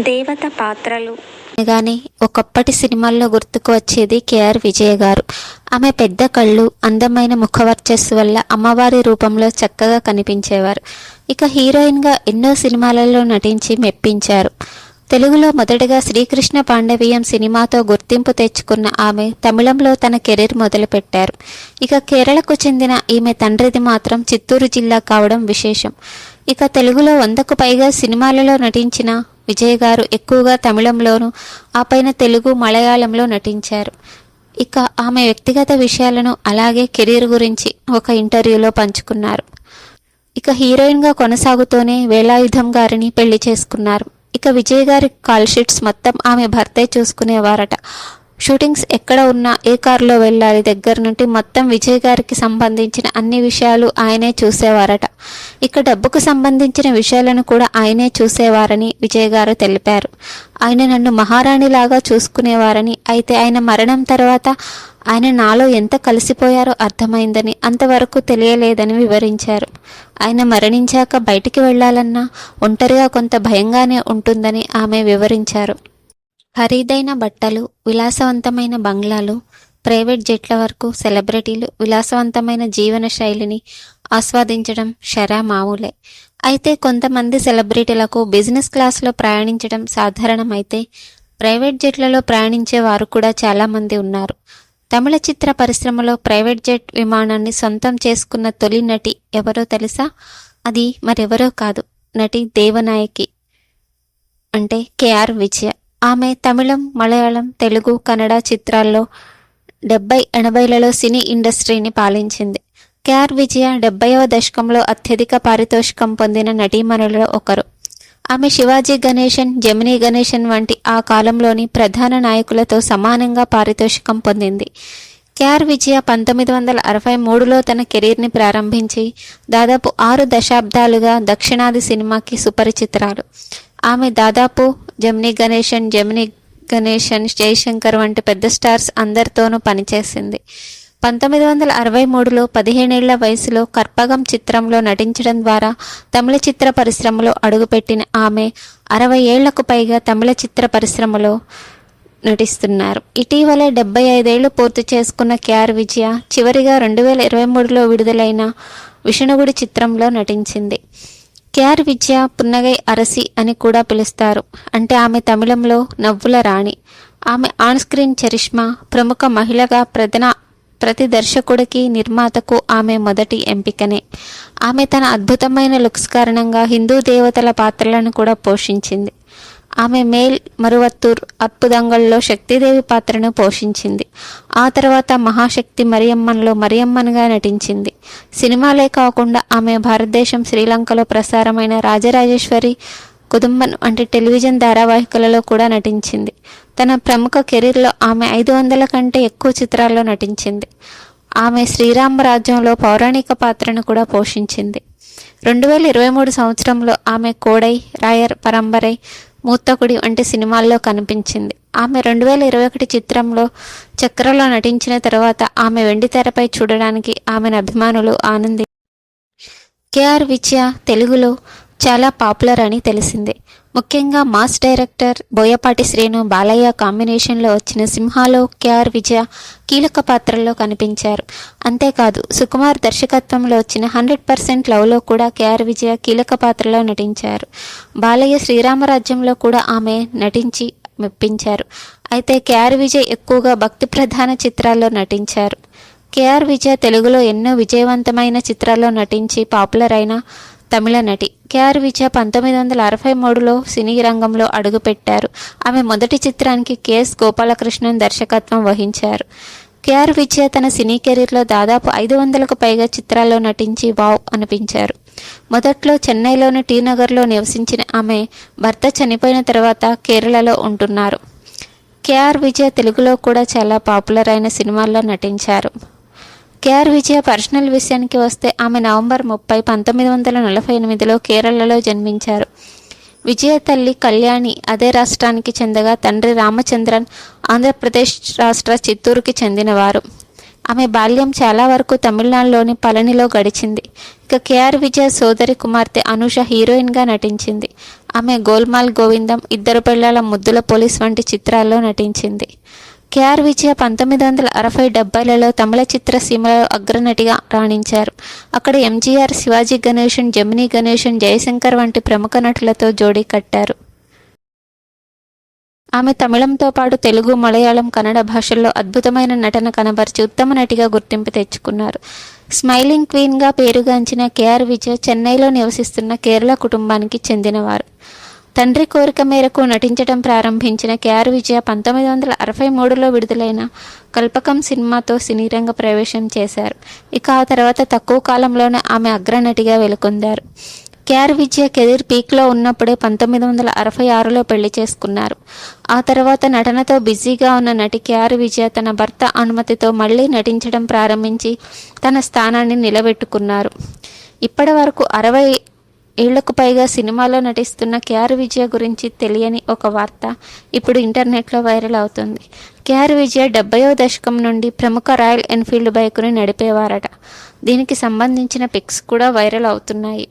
దేవత పాత్రలు. కానీ ఒకప్పటి సినిమాల్లో గుర్తుకు వచ్చేది కేఆర్ విజయ గారు. ఆమె పెద్ద కళ్ళు అందమైన ముఖవర్చస్సు వల్ల అమ్మవారి రూపంలో చక్కగా కనిపించేవారు. ఇక హీరోయిన్గా ఎన్నో సినిమాలలో నటించి మెప్పించారు. తెలుగులో మొదటగా శ్రీకృష్ణ పాండవీయం సినిమాతో గుర్తింపు తెచ్చుకున్న ఆమె తమిళంలో తన కెరీర్ మొదలుపెట్టారు. ఇక కేరళకు చెందిన ఈమె తండ్రిది మాత్రం చిత్తూరు జిల్లా కావడం విశేషం. ఇక తెలుగులో వందకు పైగా సినిమాలలో నటించిన విజయ్ గారు ఎక్కువగా తమిళంలోను ఆ పైన తెలుగు మలయాళంలో నటించారు. ఇక ఆమె వ్యక్తిగత విషయాలను అలాగే కెరీర్ గురించి ఒక ఇంటర్వ్యూలో పంచుకున్నారు. ఇక హీరోయిన్గా కొనసాగుతూనే వేలాయుధం గారిని పెళ్ళి చేసుకున్నారు. ఇక విజయ్ గారి కాల్ షీట్స్ మొత్తం ఆమె భర్తే చూసుకునేవారట. షూటింగ్స్ ఎక్కడ ఉన్నా ఏ కారులో వెళ్ళాలి దగ్గర నుండి మొత్తం విజయ్ గారికి సంబంధించిన అన్ని విషయాలు ఆయనే చూసేవారట. ఇక డబ్బుకు సంబంధించిన విషయాలను కూడా ఆయనే చూసేవారని విజయ్ గారు తెలిపారు. ఆయన నన్ను మహారాణిలాగా చూసుకునేవారని అయితే ఆయన మరణం తర్వాత ఆయన నాలో ఎంత కలిసిపోయారో అర్థమైందని అంతవరకు తెలియలేదని వివరించారు. ఆయన మరణించాక బయటికి వెళ్ళాలన్నా ఒంటరిగా కొంత భయంగానే ఉంటుందని ఆమె వివరించారు. ఖరీదైన బట్టలు విలాసవంతమైన బంగ్లాలు ప్రైవేట్ జెట్ల వరకు సెలబ్రిటీలు విలాసవంతమైన జీవన శైలిని ఆస్వాదించడం షరా మామూలే అయితే కొంతమంది సెలబ్రిటీలకు బిజినెస్ క్లాస్లో ప్రయాణించడం సాధారణమైతే ప్రైవేట్ జెట్లలో ప్రయాణించే వారు కూడా చాలామంది ఉన్నారు. తమిళ చిత్ర పరిశ్రమలో ప్రైవేట్ జెట్ విమానాన్ని సొంతం చేసుకున్న తొలి నటి ఎవరో తెలుసా? అది మరెవరో కాదు నటి దేవనాయకి అంటే కేఆర్ విజయ. ఆమె తమిళం మలయాళం తెలుగు కన్నడ చిత్రాల్లో డెబ్బై ఎనభైలలో సినీ ఇండస్ట్రీని పాలించింది. కేఆర్ విజయ డెబ్బైవ దశకంలో అత్యధిక పారితోషికం పొందిన నటీమణులలో ఒకరు. ఆమె శివాజీ గణేశన్ జమినీ గణేశన్ వంటి ఆ కాలంలోని ప్రధాన నాయకులతో సమానంగా పారితోషికం పొందింది. కేఆర్ విజయ పంతొమ్మిది వందల అరవై మూడులో తన కెరీర్ని ప్రారంభించి దాదాపు ఆరు దశాబ్దాలుగా దక్షిణాది సినిమాకి సుపరిచితురాలు. ఆమె దాదాపు జమినీ గణేశన్ జమినీ గణేశన్ జయశంకర్ వంటి పెద్ద స్టార్స్ అందరితోనూ పనిచేసింది. పంతొమ్మిది వందల అరవై మూడులో పదిహేనేళ్ళ వయసులో కర్పగం చిత్రంలో నటించడం ద్వారా తమిళ చిత్ర పరిశ్రమలో అడుగుపెట్టిన ఆమె అరవై ఏళ్ళకు పైగా తమిళ చిత్ర పరిశ్రమలో నటిస్తున్నారు. ఇటీవలే డెబ్బై ఐదేళ్ళు పూర్తి చేసుకున్న కేఆర్ విజయ చివరిగా రెండు వేల ఇరవై మూడులో విడుదలైన విష్ణుగుడి చిత్రంలో నటించింది. కేఆర్ విజయ పున్నగై అరసి అని కూడా పిలుస్తారు. అంటే ఆమె తమిళంలో నవ్వుల రాణి. ఆమె ఆన్ స్క్రీన్ చరిష్మా ప్రముఖ మహిళగా ప్రధాన ప్రతి దర్శకుడికి నిర్మాతకు ఆమె మొదటి ఎంపికనే. ఆమె తన అద్భుతమైన లుక్స్ కారణంగా హిందూ దేవతల పాత్రలను కూడా పోషించింది. ఆమె మేల్ మరువత్తూర్ అద్భుతంగల్లో శక్తిదేవి పాత్రను పోషించింది. ఆ తర్వాత మహాశక్తి మరియమ్మన్లో మరియమ్మన్గా నటించింది. సినిమాలే కాకుండా ఆమె భారతదేశం శ్రీలంకలో ప్రసారమైన రాజరాజేశ్వరి కుదుంబన్ వంటి టెలివిజన్ ధారావాహికలలో కూడా నటించింది. తన ప్రముఖ కెరీర్లో ఆమె ఐదు వందల కంటే ఎక్కువ చిత్రాల్లో నటించింది. ఆమె శ్రీరామరాజ్యంలో పౌరాణిక పాత్రను కూడా పోషించింది. రెండు వేల ఇరవై మూడు సంవత్సరంలో ఆమె కోడై రాయర్ పరంబరై మూత్తకుడి వంటి సినిమాల్లో కనిపించింది. ఆమె రెండు వేల ఇరవై ఒకటి చిత్రంలో చక్రలో నటించిన తర్వాత ఆమె వెండి తెరపై చూడడానికి ఆమెను అభిమానులు ఆనంది కేఆర్ విజయ తెలుగులో చాలా పాపులర్ అని తెలిసిందే. ముఖ్యంగా మాస్ డైరెక్టర్ బోయపాటి శ్రీను బాలయ్య కాంబినేషన్లో వచ్చిన సింహాలో కేఆర్ విజయ కీలక పాత్రల్లో కనిపించారు. అంతేకాదు సుకుమార్ దర్శకత్వంలో వచ్చిన హండ్రెడ్ పర్సెంట్ లవ్లో కూడా కేఆర్ విజయ కీలక పాత్రలో నటించారు. బాలయ్య శ్రీరామరాజ్యంలో కూడా ఆమె నటించి మెప్పించారు. అయితే కేఆర్ విజయ్ ఎక్కువగా భక్తి ప్రధాన చిత్రాల్లో నటించారు. కేఆర్ విజయ తెలుగులో ఎన్నో విజయవంతమైన చిత్రాల్లో నటించి పాపులర్ అయిన తమిళ నటి కేఆర్ విజయ పంతొమ్మిది వందల అరవై మూడులో సినీ రంగంలో అడుగుపెట్టారు. ఆమె మొదటి చిత్రానికి కెఎస్ గోపాలకృష్ణన్ దర్శకత్వం వహించారు. కేఆర్ విజయ తన సినీ కెరీర్లో దాదాపు ఐదు వందలకు పైగా చిత్రాల్లో నటించి వావ్ అనిపించారు. మొదట్లో చెన్నైలోని టీ నగర్లో నివసించిన ఆమె భర్త చనిపోయిన తర్వాత కేరళలో ఉంటున్నారు. కేఆర్ విజయ తెలుగులో కూడా చాలా పాపులర్ అయిన సినిమాల్లో నటించారు. కేఆర్ విజయ పర్సనల్ విషయానికి వస్తే ఆమె నవంబర్ ముప్పై పంతొమ్మిది వందల నలభై ఎనిమిదిలో కేరళలో జన్మించారు. విజయ తల్లి కళ్యాణి అదే రాష్ట్రానికి చెందగా తండ్రి రామచంద్రన్ ఆంధ్రప్రదేశ్ రాష్ట్ర చిత్తూరుకి చెందినవారు. ఆమె బాల్యం చాలా వరకు తమిళనాడులోని పళనిలో గడిచింది. ఇక కేఆర్ విజయ సోదరి కుమార్తె అనుష హీరోయిన్గా నటించింది. ఆమె గోల్మాల్ గోవిందం ఇద్దరు పిల్లల ముద్దుల పోలీస్ వంటి చిత్రాల్లో నటించింది. కేఆర్ విజయ పంతొమ్మిది వందల అరవై డెబ్బైలలో తమిళ చిత్రసీమలో అగ్రనటిగా రాణించారు. అక్కడ ఎంజీఆర్ శివాజీ గణేశన్ జమినీ గణేషన్ జయశంకర్ వంటి ప్రముఖ నటులతో జోడీ కట్టారు. ఆమె తమిళంతో పాటు తెలుగు మలయాళం కన్నడ భాషల్లో అద్భుతమైన నటన కనబరిచి ఉత్తమ నటిగా గుర్తింపు తెచ్చుకున్నారు. స్మైలింగ్ క్వీన్గా పేరుగాంచిన కేఆర్ విజయ్ చెన్నైలో నివసిస్తున్న కేరళ కుటుంబానికి చెందినవారు. తండ్రి కోరిక మేరకు నటించడం ప్రారంభించిన కేఆర్ విజయ పంతొమ్మిది వందల అరవై మూడులో విడుదలైన కల్పకం సినిమాతో సినీరంగ ప్రవేశం చేశారు. ఇక ఆ తర్వాత తక్కువ కాలంలోనే ఆమె అగ్రనటిగా వెలుకొందారు కేఆర్ విజయ కెరీర్ పీక్లో ఉన్నప్పుడే పంతొమ్మిది వందల అరవై ఆరులో పెళ్ళి చేసుకున్నారు. ఆ తర్వాత నటనతో బిజీగా ఉన్న నటి కేఆర్ విజయ తన భర్త అనుమతితో మళ్ళీ నటించడం ప్రారంభించి తన స్థానాన్ని నిలబెట్టుకున్నారు. ఇప్పటి వరకు అరవై ఏళ్ళకు పైగా సినిమాలో నటిస్తున్న కేఆర్ విజయ గురించి తెలియని ఒక వార్త ఇప్పుడు ఇంటర్నెట్లో వైరల్ అవుతుంది. కేఆర్ విజయ డెబ్బయో దశకం నుండి ప్రముఖ రాయల్ ఎన్ఫీల్డ్ బైకుని నడిపేవారట. దీనికి సంబంధించిన పిక్స్ కూడా వైరల్ అవుతున్నాయి.